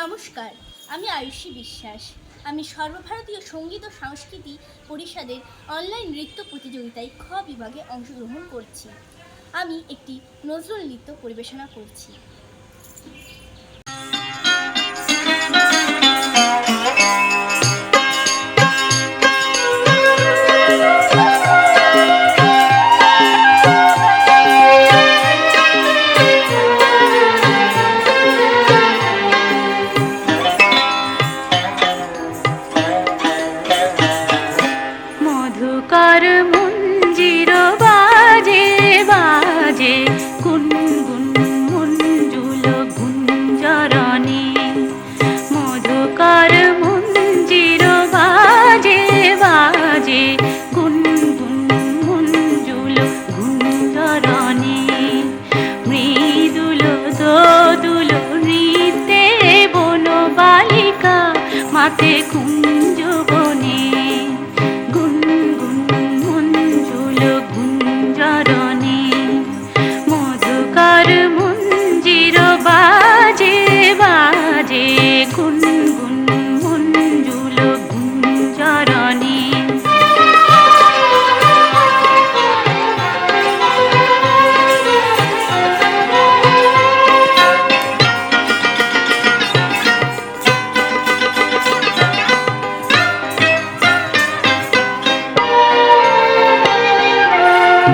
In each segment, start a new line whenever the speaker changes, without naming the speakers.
নমস্কার, আমি আয়ুষী বিশ্বাস। আমি সর্বভারতীয় সংগীত ও সংস্কৃতি পরিষদের অনলাইন নৃত্য প্রতিযোগিতায় খ বিভাগে অংশগ্রহণ করছি। আমি একটি নজরুল নৃত্য পরিবেশনা করছি।
মাতে কুঞ্জ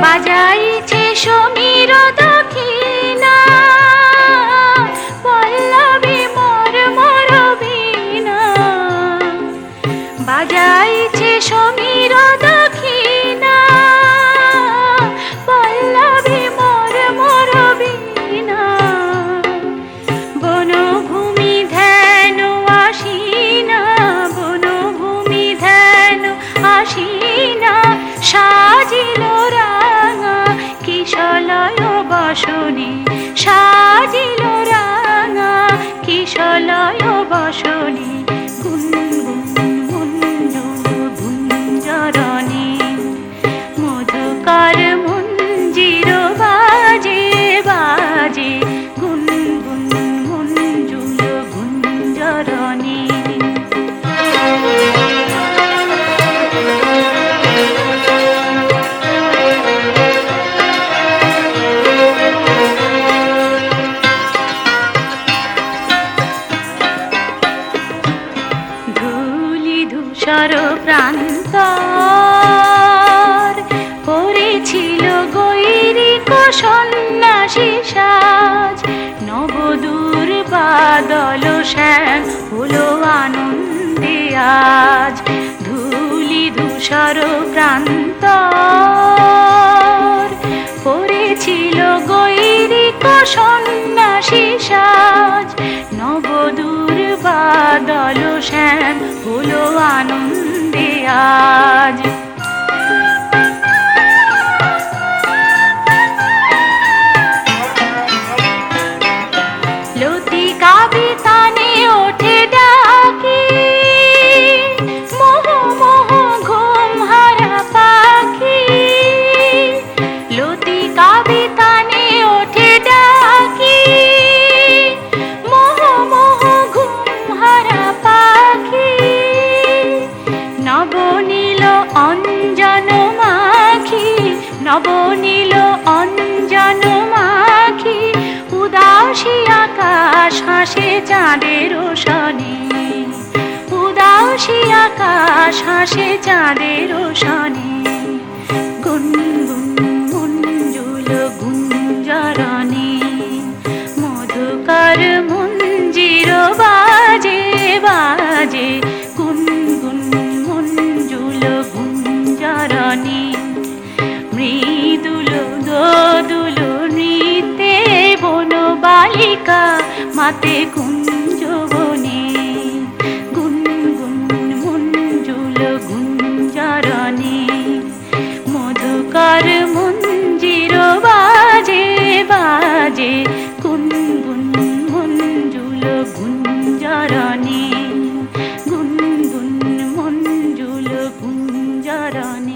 বাজাইছে সমীর। ধূসর প্রান্ত করেছিল গৈরিক সন্ন্যাসী সাজ। নবদূর বাদল শ্যাম হলো আনন্দে আজ। ধুলি ধূসর প্রান্ত বাদল শ্যাম হলো আনন্দে আজ। নবনীল অঞ্জন মাখি উদাসী আকাশ হাসে চাঁদের সনে উদাসী আকাশ হাসে চাঁদের সনে মল্লিকা মাতে কুঞ্জবনে। গুন গুন মঞ্জুল গুঞ্জরণে মধুকার মঞ্জির বাজে বাজে। গুন গুন মঞ্জুল গুঞ্জরণে গুন গুন মঞ্জুল গুঞ্জরণে